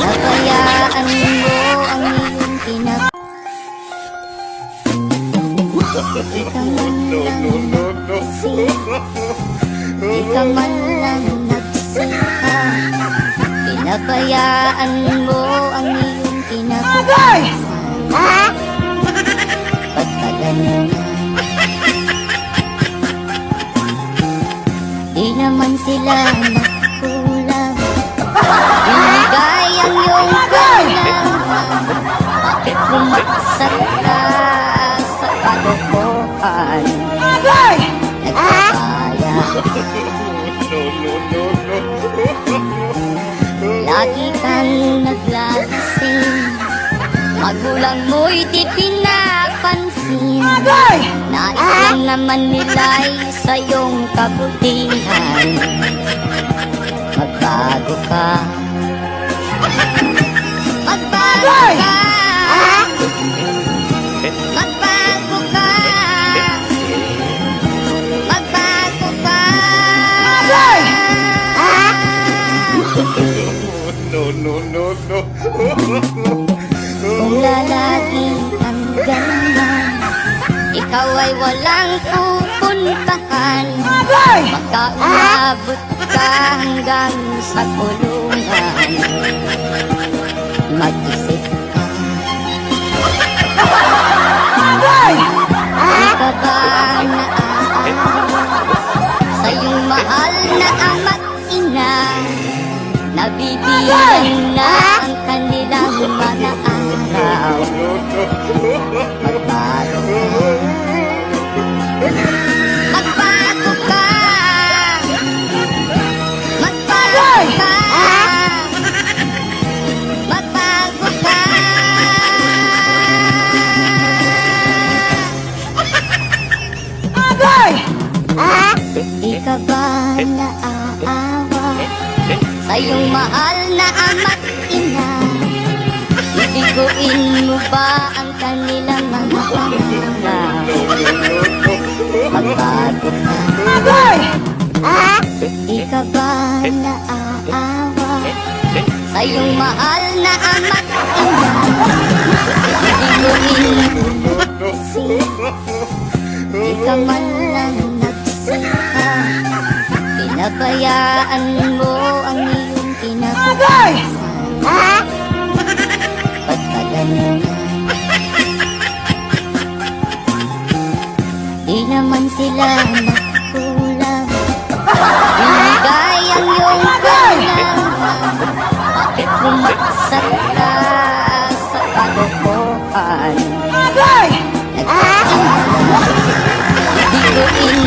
Nabayaan mo ang iyong pinag... Di ka man lang Di ka man lang nagsika Pinabayaan mo ang iyong ka ganun na? Di naman sila nagkulang Binigay ang iyong kalangan Bakit bumaksak ka sa kalokohan Nagkakaya Lagi kang naglalasing Magulang mo'y di pinapansin Nais lang naman nila'y sa iyong kabutihan. Magbago ka. Magbago ka. Magbago ka. Magbago ka. Kung ay walang pupuntahan. Baka umabot ka hanggang sa kulungan. Mag-isip ka. Di ka ba naaawa Sa iyong mahal na ama't ina Nabibilang na ang kanilang mga araw Di ka ba naaawa Sa mahal na ama't ina. Ibiguin mo ba ang kanilang mga pangarap Magbago ka Di ka ba naaawa Sa iyong mahal na ama't ina Pinabayaan mo ang iyong kinabukasan Ba't ka ganun? Di naman sila nagkulang Binigay ang iyong kalangan Bakit bumaksak ka sa kalokohan? Nagkakala Di ko in